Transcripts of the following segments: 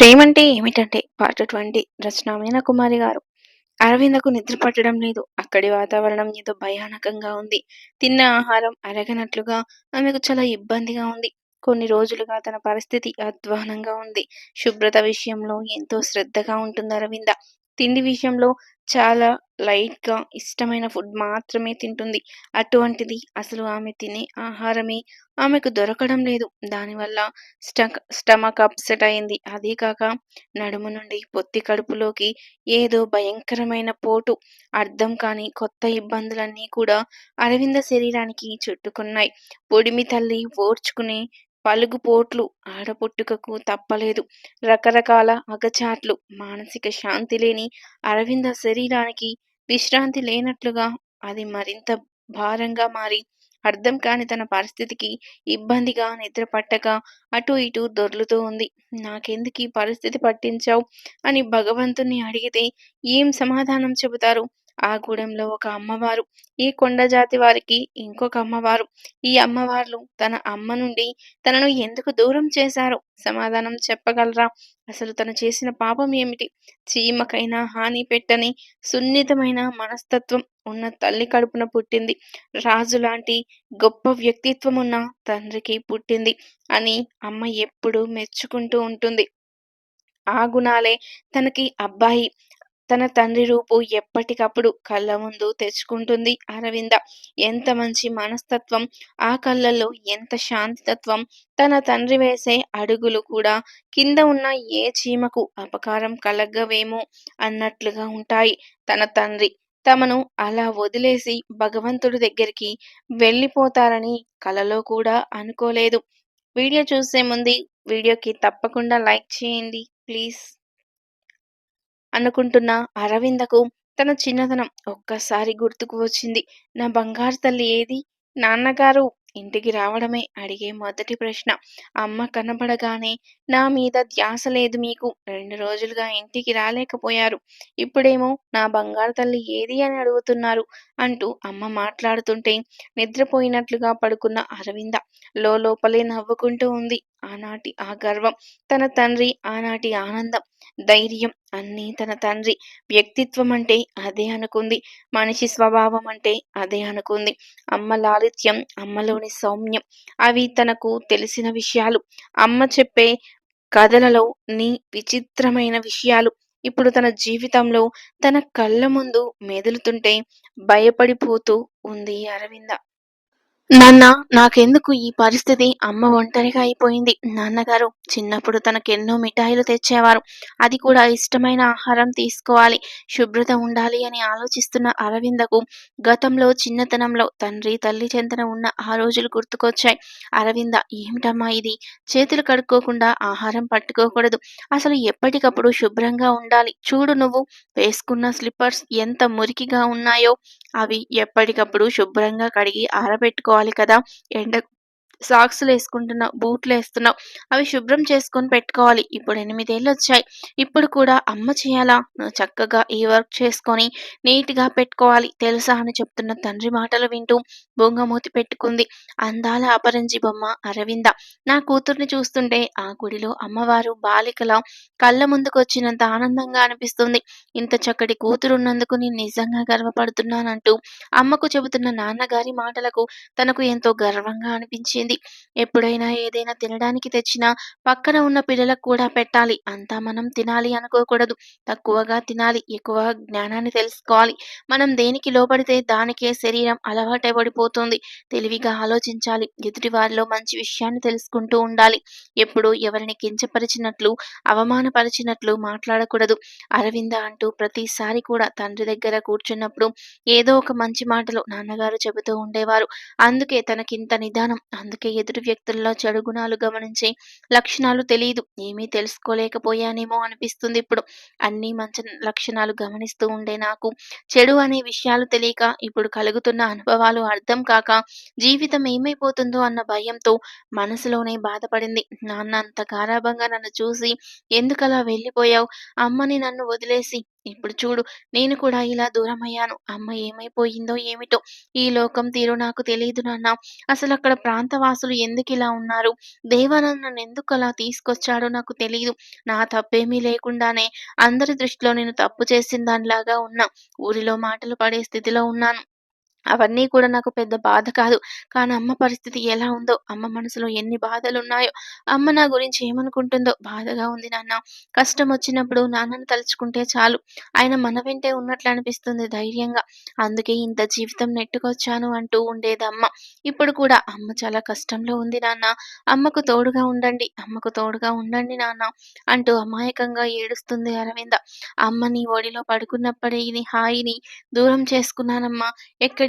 ప్రేమంటే ఏమిటంటే part twenty రచన మీనకుమారి గారు. అరవిందకు నిద్ర పట్టడం లేదు. అక్కడి వాతావరణం ఏదో భయానకంగా ఉంది. తిన్న ఆహారం అరగనట్లుగా ఆమెకు చాలా ఇబ్బందిగా ఉంది. కొన్ని రోజులుగా తన పరిస్థితి అధ్వానంగా ఉంది. శుభ్రత విషయంలో ఎంతో శ్రద్ధగా ఉంటుంది అరవింద. తిండి విషయంలో చాలా లైట్గా ఇష్టమైన ఫుడ్ మాత్రమే తింటుంది. అటువంటిది అసలు ఆమె తినే ఆహారమే ఆమెకు దొరకడం లేదు. దానివల్ల స్టక్ స్టమక్ అప్సెట్ అయింది. అదే కాక నడుము నుండి పొత్తి కడుపులోకి ఏదో భయంకరమైన పోటు అర్థం కాని కొత్త ఇబ్బందులన్నీ కూడా అరవింద శరీరానికి చుట్టుకున్నాయి. పొడిమి తల్లి ఓర్చుకునే పలుగుపోట్లు ఆడపుట్టుకకు తప్పలేదు. రకరకాల అగచాట్లు మానసిక శాంతి లేని అరవింద శరీరానికి విశ్రాంతి లేనట్లుగా అది మరింత భారంగా మారి అర్థం కాని తన పరిస్థితికి ఇబ్బందిగా నిద్ర పట్టక అటు ఇటు దొర్లుతూ ఉంది. నాకెందుకు ఈ పరిస్థితి పట్టించావు? అని భగవంతుణ్ణి అడిగితే ఏం సమాధానం చెబుతారు? ఆ గూడెంలో ఒక అమ్మవారు. ఈ కొండ జాతి వారికి ఇంకొక అమ్మవారు. ఈ అమ్మవార్లు తన అమ్మ నుండి తనను ఎందుకు దూరం చేశారు సమాధానం చెప్పగలరా? అసలు తను చేసిన పాపం ఏమిటి? చీమకైనా హాని పెట్టని సున్నితమైన మనస్తత్వం ఉన్న తల్లి కడుపున పుట్టింది. రాజు లాంటి గొప్ప వ్యక్తిత్వం ఉన్న తండ్రికి పుట్టింది అని అమ్మ ఎప్పుడూ మెచ్చుకుంటూ ఉంటుంది. ఆ గుణాలే తనకి అబ్బాయి. తన తండ్రి రూపు ఎప్పటికప్పుడు కళ్ళ ముందు తెచ్చుకుంటుంది అరవింద. ఎంత మంచి మనస్తత్వం. ఆ కళ్ళల్లో ఎంత శాంతితత్వం. తన తండ్రి వేసే అడుగులు కూడా కింద ఉన్న ఏ చీమకు అపకారం కలగవేమో అన్నట్లుగా ఉంటాయి తన తండ్రి. తమను అలా వదిలేసి భగవంతుడి దగ్గరికి వెళ్ళిపోతారని కలలో కూడా అనుకోలేదు. వీడియో చూసే ముందు వీడియోకి తప్పకుండా లైక్ చేయండి ప్లీజ్. అనుకుంటున్న అరవిందకు తన చిన్నతనం ఒక్కసారి గుర్తుకు వచ్చింది. నా బంగారు తల్లి ఏది? నాన్నగారు ఇంటికి రావడమే అడిగే మొదటి ప్రశ్న. అమ్మ కనబడగానే నా మీద ధ్యాస లేదు మీకు. రెండు రోజులుగా ఇంటికి రాలేకపోయారు. ఇప్పుడేమో నా బంగారు తల్లి ఏది అని అడుగుతున్నారు అంటూ అమ్మ మాట్లాడుతుంటే నిద్రపోయినట్లుగా పడుకున్న అరవింద లోపలే నవ్వుకుంటూ ఉంది. ఆనాటి ఆ గర్వం తన తండ్రి ఆనాటి ఆనందం ధైర్యం అన్నీ తన తండ్రి. వ్యక్తిత్వం అంటే అదే అనుకుంది. మనిషి స్వభావం అంటే అదే అనుకుంది. అమ్మ లాలిత్యం అమ్మలోని సౌమ్యం అవి తనకు తెలిసిన విషయాలు. అమ్మ చెప్పే కథలలో నీ విచిత్రమైన విషయాలు. ఇప్పుడు తన జీవితంలో తన కళ్ళ ముందు మెదులుతుంటే భయపడిపోతూ ఉంది అరవింద. నాన్న నాకెందుకు ఈ పరిస్థితి? అమ్మ ఒంటరిగా అయిపోయింది. నాన్నగారు చిన్నప్పుడు తనకెన్నో మిఠాయిలు తెచ్చేవారు. అది కూడా ఇష్టమైన ఆహారం తీసుకోవాలి. శుభ్రత ఉండాలి అని ఆలోచిస్తున్న అరవిందకు గతంలో చిన్నతనంలో తండ్రి తల్లి చెంతన ఉన్న ఆ రోజులు గుర్తుకొచ్చాయి. అరవింద ఏమిటమ్మా ఇది? చేతులు కడుక్కోకుండా ఆహారం పట్టుకోకూడదు. అసలు ఎప్పటికప్పుడు శుభ్రంగా ఉండాలి. చూడు నువ్వు వేసుకున్న స్లిప్పర్స్ ఎంత మురికిగా ఉన్నాయో. అవి ఎప్పటికప్పుడు శుభ్రంగా కడిగి ఆరబెట్టుకోవాలి కదా. ఎండ సాక్స్లు వేసుకుంటున్నావు బూట్లు వేస్తున్నావు అవి శుభ్రం చేసుకొని పెట్టుకోవాలి. ఇప్పుడు ఎనిమిదేళ్ళు వచ్చాయి. ఇప్పుడు కూడా అమ్మ చేయాలా? నువ్వు చక్కగా ఈ వర్క్ చేసుకొని నీట్గా పెట్టుకోవాలి. తెలుసా అని చెప్తున్న తండ్రి మాటలు వింటూ బొంగమూతి పెట్టుకుంది. అందాల అపరంజి బొమ్మ అరవింద. నా కూతుర్ని చూస్తుంటే ఆ గుడిలో అమ్మవారు బాలికల కళ్ళ ముందుకు వచ్చినంత ఆనందంగా అనిపిస్తుంది. ఇంత చక్కటి కూతురున్నందుకు నేను నిజంగా గర్వపడుతున్నానంటూ అమ్మకు చెబుతున్న నాన్నగారి మాటలకు తనకు ఎంతో గర్వంగా అనిపించింది. చెప్పింది ఎప్పుడైనా ఏదైనా తినడానికి తెచ్చినా పక్కన ఉన్న పిల్లలకు కూడా పెట్టాలి. అంతా మనం తినాలి అనుకోకూడదు. తక్కువగా తినాలి. ఎక్కువ జ్ఞానాన్ని తెలుసుకోవాలి. మనం దేనికి లోపడితే దానికే శరీరం అలవాటై పడిపోతుంది. తెలివిగా ఆలోచించాలి. ఎదుటి వారిలో మంచి విషయాన్ని తెలుసుకుంటూ ఉండాలి. ఎప్పుడు ఎవరిని కించపరిచినట్లు అవమానపరిచినట్లు మాట్లాడకూడదు. అరవింద అంటూ ప్రతిసారి కూడా తండ్రి దగ్గర కూర్చున్నప్పుడు ఏదో ఒక మంచి మాటలు నాన్నగారు చెబుతూ ఉండేవారు. అందుకే తనకింత నిదానం అందుకే అందుకే ఎదురు వ్యక్తుల్లో చెడు గుణాలు గమనించే లక్షణాలు తెలియదు ఏమీ తెలుసుకోలేకపోయానేమో అనిపిస్తుంది ఇప్పుడు. అన్ని మంచి లక్షణాలు గమనిస్తూ ఉండే నాకు చెడు అనే విషయాలు తెలియక ఇప్పుడు కలుగుతున్న అనుభవాలు అర్థం కాక జీవితం ఏమైపోతుందో అన్న భయంతో మనసులోనే బాధపడింది. నాన్న అంత గారాభంగా నన్ను చూసి ఎందుకలా వెళ్ళిపోయావు? అమ్మని నన్ను వదిలేసి ఇప్పుడు చూడు నేను కూడా ఇలా దూరమయ్యాను. అమ్మ ఏమైపోయిందో ఏమిటో! ఈ లోకం తీరు నాకు తెలియదు నాన్న. అసలు అక్కడ ప్రాంతవాసులు ఇలా ఉన్నారు? దేవానంద్ అలా తీసుకొచ్చాడో నాకు తెలియదు నా తప్పేమీ లేకుండానే అందరి దృష్టిలో నేను తప్పు చేసిన దానిలాగా ఉన్నా. ఊరిలో మాటలు పడే స్థితిలో ఉన్నాను. అవన్నీ కూడా నాకు పెద్ద బాధ కాదు. కానీ అమ్మ పరిస్థితి ఎలా ఉందో, అమ్మ మనసులో ఎన్ని బాధలున్నాయో, అమ్మ నా గురించి ఏమనుకుంటుందో బాధగా ఉంది నాన్న. కష్టం వచ్చినప్పుడు నాన్నను తలుచుకుంటే చాలు. ఆయన మన వెంటే ఉన్నట్లు అనిపిస్తుంది ధైర్యంగా. అందుకే ఇంత జీవితం నెట్టుకొచ్చాను అంటూ ఉండేది అమ్మ ఇప్పుడు కూడా అమ్మ చాలా కష్టంలో ఉంది నాన్న. అమ్మకు తోడుగా ఉండండి, అమ్మకు తోడుగా ఉండండి నాన్న అంటూ అమాయకంగా ఏడుస్తుంది అరవింద. అమ్మని ఒడిలో పడుకున్నప్పుడే ఇది హాయిని దూరం చేసుకున్నానమ్మా.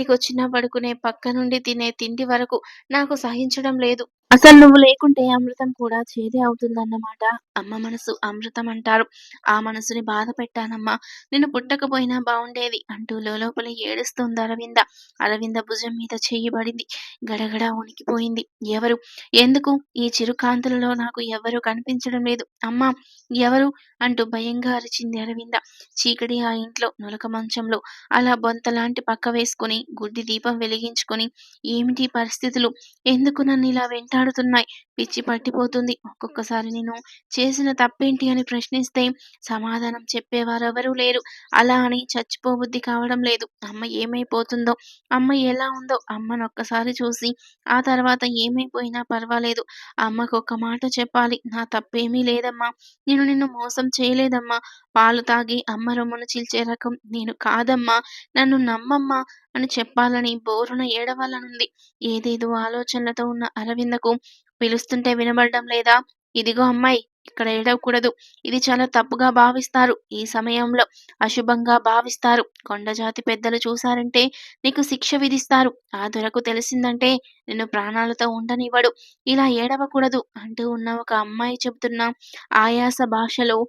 ఎక్కడికొచ్చినా పడుకునే, పక్క నుండి తినే తిండి వరకు నాకు సహించడం లేదు. అసలు నువ్వు లేకుంటే అమృతం కూడా చేదే అవుతుందన్నమాట. అమ్మ మనసు అమృతం అంటారు. ఆ మనసుని బాధ పెట్టానమ్మా. నిన్ను పుట్టకపోయినా బాగుండేది అంటూ లోలోపల ఏడుస్తుంది అరవింద. అరవింద భుజం మీద చెయ్యి పడింది. గడగడ ఉనికిపోయింది ఎవరు? ఎందుకు? ఈ చిరుకాంతులలో నాకు ఎవరు కనిపించడం లేదు. అమ్మా! ఎవరు? అంటూ భయంగా అరిచింది అరవింద. చీకటి ఆ ఇంట్లో నులక మంచంలో అలా బొంతలాంటి పక్క వేసుకుని గుడ్డి దీపం వెలిగించుకొని ఏమిటి పరిస్థితులు? ఎందుకు నన్ను ఇలా వెంట వేలాడుతున్నాయి పిచ్చి పట్టిపోతుంది. ఒక్కొక్కసారి నేను చేసిన తప్పేంటి అని ప్రశ్నిస్తే సమాధానం చెప్పేవారెవరూ లేరు. అలా అని చచ్చిపోబుద్ధి కావడం లేదు. అమ్మ ఏమైపోతుందో, అమ్మ ఎలా ఉందో అమ్మను ఒక్కసారి చూసి ఆ తర్వాత ఏమైపోయినా పర్వాలేదు. అమ్మకు ఒక మాట చెప్పాలి. నా తప్పేమీ లేదమ్మా. నేను నిన్ను మోసం చేయలేదమ్మా. పాలు తాగి అమ్మ రొమ్మును చీల్చే రకం నేను కాదమ్మా. నన్ను నమ్మమ్మా అని చెప్పాలని బోరున ఏడవాలనుంది. ఏదేదో ఆలోచనలతో ఉన్న అరవిందకు పిలుస్తుంటే వినబడడం లేదా? ఇదిగో అమ్మాయి ఇక్కడ ఏడవకూడదు. ఇది చాలా తప్పుగా భావిస్తారు. ఈ సమయంలో అశుభంగా భావిస్తారు. కొండజాతి పెద్దలు చూశారంటే నీకు శిక్ష విధిస్తారు. ఆ దొరకు తెలిసిందంటే నిన్ను ప్రాణాలతో ఉండనివ్వడు. ఇలా ఏడవకూడదు అంటూ ఉన్న ఒక అమ్మాయి చెబుతున్న ఆయాస భాషలో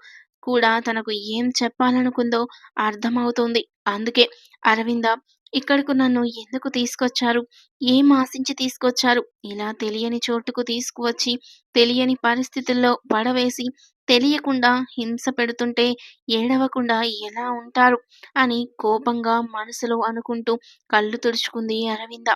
కూడా తనకు ఏం చెప్పాలనుకుందో అర్థమవుతుంది అందుకే అరవింద ఇక్కడకు నన్ను ఎందుకు తీసుకొచ్చారు? ఏం ఆశించి తీసుకొచ్చారు? ఇలా తెలియని చోటుకు తీసుకువచ్చి, తెలియని పరిస్థితుల్లో పడవేసి, తెలియకుండా హింస పెడుతుంటే ఏడవకుండా ఎలా ఉంటారు? అని కోపంగా మనసులో అనుకుంటూ కళ్ళు తుడుచుకుంది అరవింద.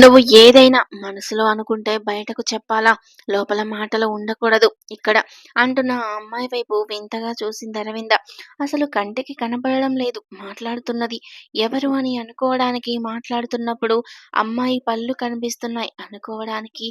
నువ్వు ఏదైనా మనసులో అనుకుంటే బయటకు చెప్పాలా? లోపల మాటలు ఉండకూడదు ఇక్కడ అంటున్న ఆ అమ్మాయి వైపు వింతగా చూసింది అరవింద. అసలు కంటికి కనపడడం లేదు మాట్లాడుతున్నది. ఎవరు అని అనుకోవడానికి మాట్లాడుతున్నప్పుడు అమ్మాయి పళ్ళు కనిపిస్తున్నాయి అనుకోవడానికి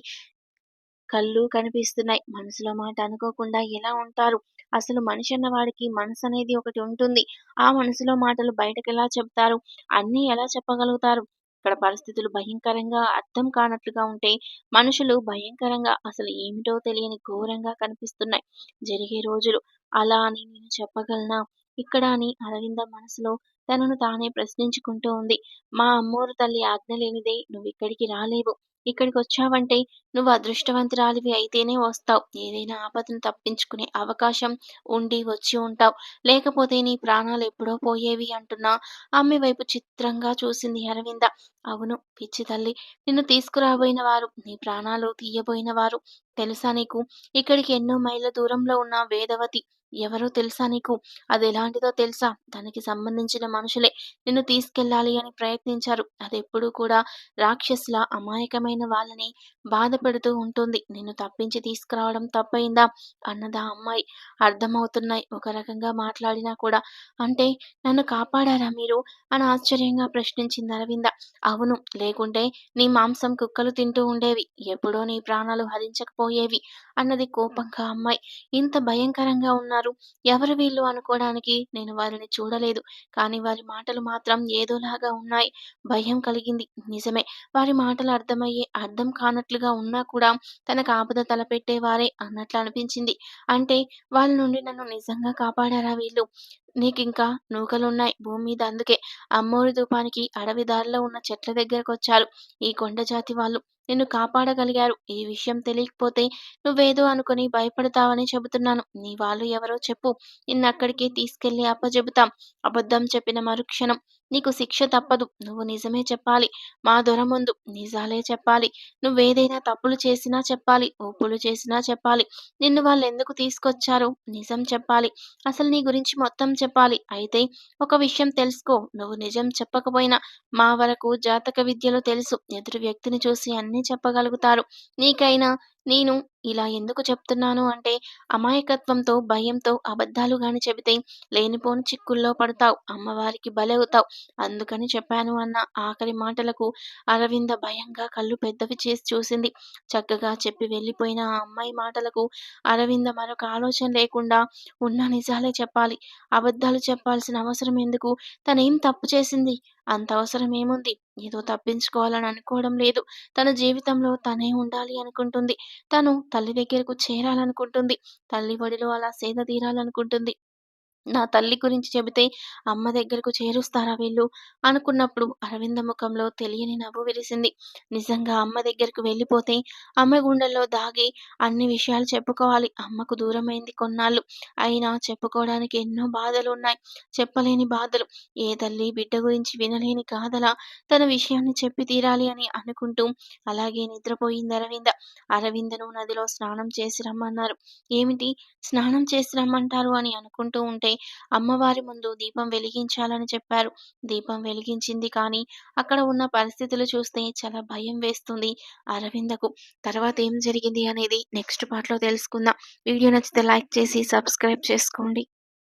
కళ్ళు కనిపిస్తున్నాయి. మనసులో మాట అనుకోకుండా ఎలా ఉంటారు? అసలు మనిషి అన్నవాడికి మనసనేది ఒకటి ఉంటుంది. ఆ మనసులో మాటలు బయటకెలా చెప్తారు? అన్నీ ఎలా చెప్పగలుగుతారు? ఇక్కడ పరిస్థితులు భయంకరంగా అర్థం కానట్లుగా ఉంటే, మనుషులు భయంకరంగా అసలు ఏమిటో తెలియని ఘోరంగా కనిపిస్తున్నాయి. జరిగే రోజులు అలా అని నేను చెప్పగలనా? ఇక్కడ అని అరవింద మనసులో తనను తానే ప్రశ్నించుకుంటూ ఉంది. మా అమ్మోరు తల్లి ఆజ్ఞ లేనిదే నువ్వు ఇక్కడికి రాలేవు. ఇక్కడికి వచ్చావంటే నువ్వు అదృష్టవంతురాలివి అయితేనే వస్తావు. ఏదైనా ఆపదను తప్పించుకునే అవకాశం ఉండి వచ్చి ఉంటావు. లేకపోతే నీ ప్రాణాలు ఎప్పుడో పోయేవి అంటున్నా ఆమె వైపు చిత్రంగా చూసింది అరవింద. అవును పిచ్చి తల్లి. నిన్ను తీసుకురాబోయిన వారు, నీ ప్రాణాలు తీయబోయిన వారు తెలుసా నీకు? ఇక్కడికి ఎన్నో మైళ్ళ దూరంలో ఉన్న వేదవతి ఎవరో తెలుసా నీకు? అది ఎలాంటిదో తెలుసా? దానికి సంబంధించిన మనుషులే నిన్ను తీసుకెళ్ళాలి అని ప్రయత్నించారు. అది ఎప్పుడూ కూడా రాక్షసుల అమాయకమైన వాళ్ళని బాధపడుతూ ఉంటుంది. నిన్ను తప్పించి తీసుకురావడం తప్పైందా అన్నదా అమ్మాయి. అర్థమవుతున్నాయి ఒక రకంగా మాట్లాడినా కూడా. అంటే నన్ను కాపాడారా మీరు? అని ఆశ్చర్యంగా ప్రశ్నించింది అరవింద. అవును. లేకుంటే నీ మాంసం కుక్కలు తింటూ ఉండేవి. ఎప్పుడో నీ ప్రాణాలు హరించకపోయేవి అన్నది కోపంగా అమ్మాయి. ఇంత భయంకరంగా ఉన్నారు. ఎవరు వీళ్ళు అనుకోవడానికి నేను వారిని చూడలేదు. కానీ వారి మాటలు మాత్రం ఏదోలాగా ఉన్నాయి. భయం కలిగింది. నిజమే వారి మాటలు అర్థమయ్యే అర్థం కానట్లుగా ఉన్నా కూడా తనకు ఆపద తలపెట్టేవారే అన్నట్లు అనిపించింది. అంటే వాళ్ళ నుండి నన్ను నిజంగా కాపాడారా వీళ్ళు? నీకింకా నూకలున్నాయి భూమి మీద అందుకే అమ్మోరి ధూపానికి అడవి దారిలో ఉన్న చెట్ల దగ్గరకొచ్చారు. ఈ కొండజాతి వాళ్ళు నిన్ను కాపాడగలిగారు. ఈ విషయం తెలియకపోతే నువ్వేదో అనుకుని భయపడతావని చెబుతున్నాను. నీ వాళ్ళు ఎవరో చెప్పు. నిన్నక్కడికి తీసుకెళ్ళి అప్పజెబుతాం. అబద్ధం చెప్పిన మరుక్షణం నీకు శిక్ష తప్పదు. నువ్వు నిజమే చెప్పాలి. మా దొర ముందు నిజాలే చెప్పాలి. నువ్వేదైనా తప్పులు చేసినా చెప్పాలి. ఒప్పులు చేసినా చెప్పాలి. నిన్ను వాళ్ళు ఎందుకు తీసుకొచ్చారు? నిజం చెప్పాలి. అసలు నీ గురించి మొత్తం చెప్పాలి. అయితే ఒక విషయం తెలుసుకో. నువ్వు నిజం చెప్పకపోయినా మా వరకు జాతక విద్యలో తెలుసు. ఎదురు వ్యక్తిని చూసి అన్నీ చెప్పగలుగుతారు. నీకైనా నేను ఇలా ఎందుకు చెప్తున్నాను అంటే అమాయకత్వంతో భయంతో అబద్ధాలు గాని చెబితే లేనిపోని చిక్కుల్లో పడతావు అమ్మవారికి బలవుతావు. అందుకని చెప్పాను అన్న ఆఖరి మాటలకు అరవింద భయంగా కళ్ళు పెద్దవి చేసి చూసింది. చక్కగా చెప్పి వెళ్ళిపోయిన ఆ అమ్మాయి మాటలకు అరవింద మరొక ఆలోచన లేకుండా ఉన్న నిజాలే చెప్పాలి. అబద్ధాలు చెప్పాల్సిన అవసరం ఎందుకు? తనేం తప్పు చేసింది? అంత అవసరం ఏముంది? ఏదో తప్పించుకోవాలని అనుకోవడం లేదు. తన జీవితంలో తనే ఉండాలి అనుకుంటుంది. తను తల్లి దగ్గరకు చేరాలనుకుంటుంది. తల్లి ఒడిలో అలా సేద తీరాలనుకుంటుంది. నా తల్లి గురించి చెబితే అమ్మ దగ్గరకు చేరుస్తారా వీళ్ళు? అనుకున్నప్పుడు అరవింద ముఖంలో తెలియని నవ్వు విరిసింది. నిజంగా అమ్మ దగ్గరకు వెళ్ళిపోతే అమ్మ గుండెల్లో దాగి అన్ని విషయాలు చెప్పుకోవాలి. అమ్మకు దూరమైంది కొన్నాళ్ళు. అయినా చెప్పుకోవడానికి ఎన్నో బాధలు ఉన్నాయి చెప్పలేని బాధలు. ఏ తల్లి బిడ్డ గురించి వినలేని కాదలా తన విషయాన్ని చెప్పి తీరాలి అని అనుకుంటూ అలాగే నిద్రపోయింది అరవింద. అరవిందను నదిలో స్నానం చేసి రమ్మన్నారు. ఏమిటి? స్నానం చేసి రమ్మంటారు అని అనుకుంటూ ఉంటే అమ్మవారి ముందు దీపం వెలిగించాలని చెప్పారు. దీపం వెలిగించింది కానీ అక్కడ ఉన్న పరిస్థితులు చూస్తే చాలా భయం వేస్తుంది అరవిందకు. తర్వాత ఏం జరిగింది అనేది నెక్స్ట్ పార్ట్లో తెలుసుకుందాం. వీడియో నచ్చితే లైక్ చేసి సబ్స్క్రైబ్ చేసుకోండి.